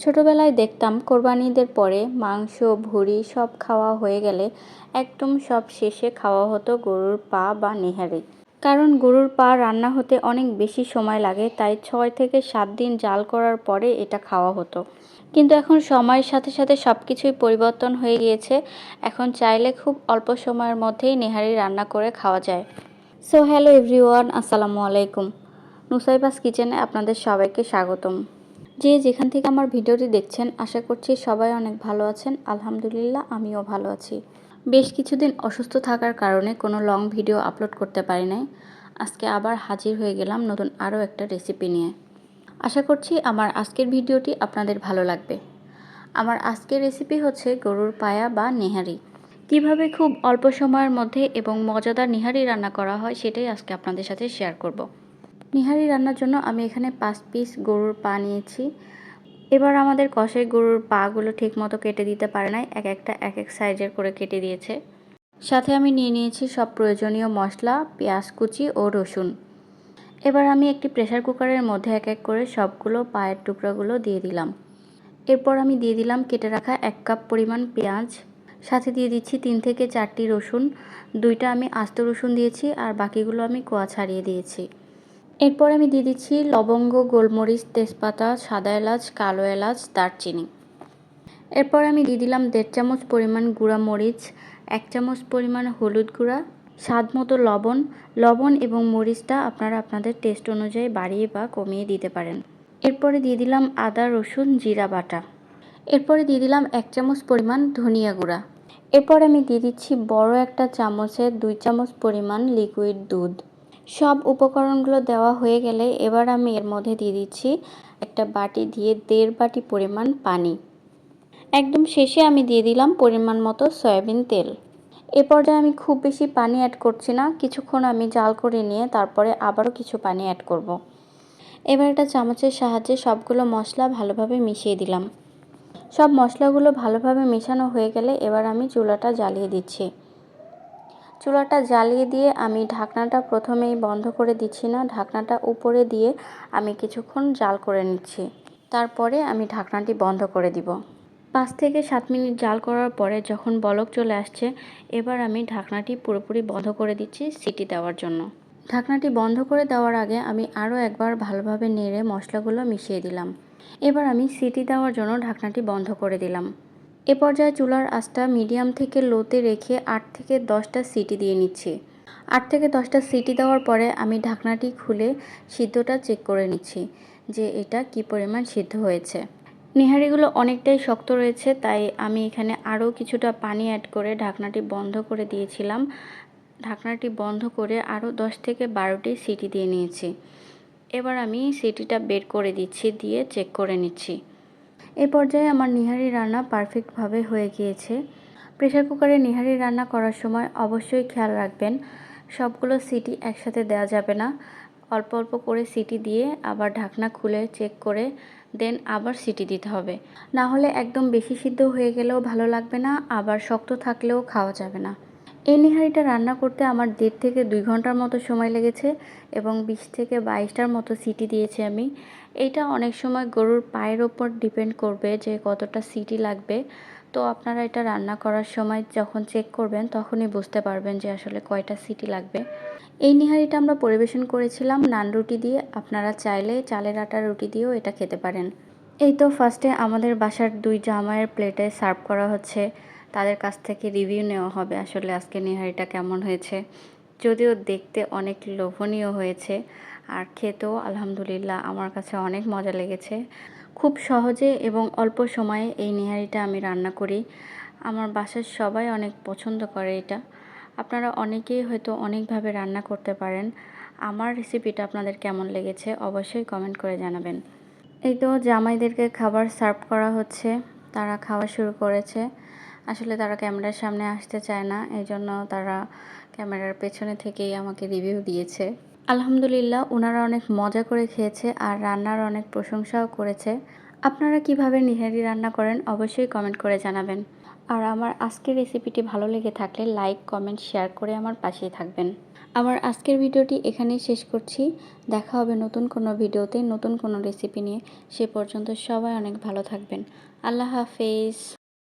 ছোটোবেলায় দেখতাম কোরবানিদের পরে মাংস, ভুড়ি সব খাওয়া হয়ে গেলে একদম সব শেষে খাওয়া হতো গরুর পা বা নেহারি। কারণ গরুর পা রান্না হতে অনেক বেশি সময় লাগে, তাই ছয় থেকে সাত দিন জাল করার পরে এটা খাওয়া হতো। কিন্তু এখন সময়ের সাথে সাথে সব কিছুই পরিবর্তন হয়ে গিয়েছে। এখন চাইলে খুব অল্প সময়ের মধ্যেই নেহারি রান্না করে খাওয়া যায়। সো হ্যালো এভরিওয়ান, আসসালামু আলাইকুম। নুসাইবাস কিচেনে আপনাদের সবাইকে স্বাগতম। যে যেখান থেকে আমার ভিডিওটি দেখছেন, আশা করছি সবাই অনেক ভালো আছেন। আলহামদুলিল্লাহ, আমিও ভালো আছি। বেশ কিছুদিন অসুস্থ থাকার কারণে কোনো লং ভিডিও আপলোড করতে পারি নাই। আজকে আবার হাজির হয়ে গেলাম নতুন আরও একটা রেসিপি নিয়ে। আশা করছি আমার আজকের ভিডিওটি আপনাদের ভালো লাগবে। আমার আজকের রেসিপি হচ্ছে গরুর পায়া বা নেহারি। কীভাবে খুব অল্প সময়ের মধ্যে এবং মজাদার নিহারি রান্না করা হয়, সেটাই আজকে আপনাদের সাথে শেয়ার করব। নিহারি রান্নার জন্য আমি এখানে পাঁচ পিস গরুর পা নিয়েছি। এবার আমাদের কষাই গরুর পাগুলো ঠিক মতো কেটে দিতে পারে নাই, এক একটা, এক এক সাইজের করে কেটে দিয়েছে। সাথে আমি নিয়ে নিয়েছি সব প্রয়োজনীয় মশলা, পেঁয়াজ কুচি ও রসুন। এবার আমি একটি প্রেশার কুকারের মধ্যে এক এক করে সবগুলো পায়ের টুকরাগুলো দিয়ে দিলাম। এরপর আমি দিয়ে দিলাম কেটে রাখা এক কাপ পরিমাণ পেঁয়াজ। সাথে দিয়ে দিচ্ছি তিন থেকে চারটি রসুন। দুইটা আমি আস্ত রসুন দিয়েছি আর বাকিগুলো আমি কোয়া ছাড়িয়ে দিয়েছি। এরপর আমি দিয়ে দিচ্ছি লবঙ্গ, গোলমরিচ, তেজপাতা, সাদা এলাচ, কালো এলাচ, দারচিনি। এরপর আমি দিয়ে দিলাম দেড় চামচ পরিমাণ গুঁড়া মরিচ, এক চামচ পরিমাণ হলুদ গুঁড়া, স্বাদ মতো লবণ। লবণ এবং মরিচটা আপনারা আপনাদের টেস্ট অনুযায়ী বাড়িয়ে বা কমিয়ে দিতে পারেন। এরপরে দিয়ে দিলাম আদা, রসুন, জিরা বাটা। এরপরে দিয়ে দিলাম এক চামচ পরিমাণ ধনিয়া গুঁড়া। এরপর আমি দিয়ে দিচ্ছি বড় একটা চামচের দুই চামচ পরিমাণ লিকুইড দুধ। সব উপকরণগুলো দেওয়া হয়ে গেলে এবার আমি এর মধ্যে দিয়ে দিচ্ছি একটা বাটি দিয়ে দেড় বাটি পরিমাণ পানি। একদম শেষে আমি দিয়ে দিলাম পরিমাণ মতো সয়াবিন তেল। এ পর্যায়ে আমি খুব বেশি পানি অ্যাড করছি না, কিছুক্ষণ আমি জাল করে নিয়ে তারপরে আবারও কিছু পানি অ্যাড করব। এবার একটা চামচের সাহায্যে সবগুলো মশলা ভালোভাবে মিশিয়ে দিলাম। সব মশলাগুলো ভালোভাবে মেশানো হয়ে গেলে এবার আমি চুলাটা জ্বালিয়ে দিচ্ছি। চুলাটা জ্বালিয়ে দিয়ে আমি ঢাকনাটা প্রথমেই বন্ধ করে দিচ্ছি না। ঢাকনাটা উপরে দিয়ে আমি কিছুক্ষণ জাল করে নিচ্ছি। তারপরে আমি ঢাকনাটি বন্ধ করে দিব। পাঁচ থেকে সাত মিনিট জাল করার পরে যখন বলক চলে আসছে, এবার আমি ঢাকনাটি পুরোপুরি বন্ধ করে দিচ্ছি সিটি দেওয়ার জন্য। ঢাকনাটি বন্ধ করে দেওয়ার আগে আমি আরও একবার ভালোভাবে নেড়ে মশলাগুলো মিশিয়ে দিলাম। এবার আমি সিটি দেওয়ার জন্য ঢাকনাটি বন্ধ করে দিলাম। এ পর্যায়ে চুলার আঁচটা মিডিয়াম থেকে লোতে রেখে আট থেকে দশটা সিটি দিয়ে নিচ্ছি। আট থেকে দশটা সিটি দেওয়ার পরে আমি ঢাকনাটি খুলে সিদ্ধটা চেক করে নিচ্ছি যে এটা কি পরিমাণ সিদ্ধ হয়েছে। নিহারিগুলো অনেকটাই শক্ত রয়েছে, তাই আমি এখানে আরও কিছুটা পানি অ্যাড করে ঢাকনাটি বন্ধ করে দিয়েছিলাম। ঢাকনাটি বন্ধ করে আরও দশ থেকে বারোটি সিটি দিয়ে নিয়েছি। এবার আমি সিটিটা বের করে দিচ্ছি, দিয়ে চেক করে নিচ্ছি। এ পর্যায়ে আমার নিহারি রান্না পারফেক্টভাবে হয়ে গিয়েছে। প্রেশার কুকারে নিহারি রান্না করার সময় অবশ্যই খেয়াল রাখবেন, সবগুলো সিটি একসাথে দেওয়া যাবে না। অল্প অল্প করে সিটি দিয়ে আবার ঢাকনা খুলে চেক করে দেন আবার সিটি দিতে হবে। না হলে একদম বেশি সিদ্ধ হয়ে গেলেও ভালো লাগবে না, আবার শক্ত থাকলেও খাওয়া যাবে না। এই নিহারিটা রান্না করতে আমার দেড় থেকে দুই ঘণ্টার মতো সময় লেগেছে এবং বিশ থেকে বাইশটার মতো সিটি দিয়েছি আমি। এইটা অনেক সময় গরুর পায়ের ওপর ডিপেন্ড করবে যে কতটা সিটি লাগবে। তো আপনারা এটা রান্না করার সময় যখন চেক করবেন, তখনই বুঝতে পারবেন যে আসলে কয়টা সিটি লাগবে। এই নিহারিটা আমরা পরিবেশন করেছিলাম নান রুটি দিয়ে। আপনারা চাইলে চালের আটার রুটি দিয়েও এটা খেতে পারেন। এই তো ফার্স্টে আমাদের বাসার দুই জামাইয়ের প্লেটে সার্ভ করা হচ্ছে। তাদের কাছ থেকে রিভিউ নেওয়া হবে। আসলে আজকে নিহারিটা কেমন হয়েছে? যদিও দেখতে অনেক লোভনীয় হয়েছে, আর খেতেও আলহামদুলিল্লাহ আমার কাছে অনেক মজা লেগেছে। খুব সহজে এবং অল্প সময়ে এই নিহারিটা আমি রান্না করি। আমার বাসার সবাই অনেক পছন্দ করে এটা। আপনারা অনেকেই হয়তো অনেকভাবে রান্না করতে পারেন। আমার রেসিপিটা আপনাদের কেমন লেগেছে অবশ্যই কমেন্ট করে জানাবেন। এই তো জামাইদেরকে খাবার সার্ভ করা হচ্ছে। তারা খাওয়া শুরু করেছে। আসলে তারা ক্যামেরার সামনে আসতে চায় না এই জন্য তারা ক্যামেরার পেছনে থেকেই আমাকে রিভিউ দিয়েছে। আলহামদুলিল্লাহ ওনারা অনেক মজা করে খেয়েছে আর রান্নার অনেক প্রশংসাও করেছে। আপনারা কীভাবে নিহারি রান্না করেন অবশ্যই কমেন্ট করে জানাবেন। আর আমার আজকের রেসিপিটি ভালো লেগে থাকলে লাইক কমেন্ট শেয়ার করে আমার পাশেই থাকবেন। আমার আজকের ভিডিওটি এখানেই শেষ করছি। দেখা হবে নতুন কোনো ভিডিওতে, নতুন কোনো রেসিপি নিয়ে। সে পর্যন্ত সবাই অনেক ভালো থাকবেন। আল্লাহ হাফেজ।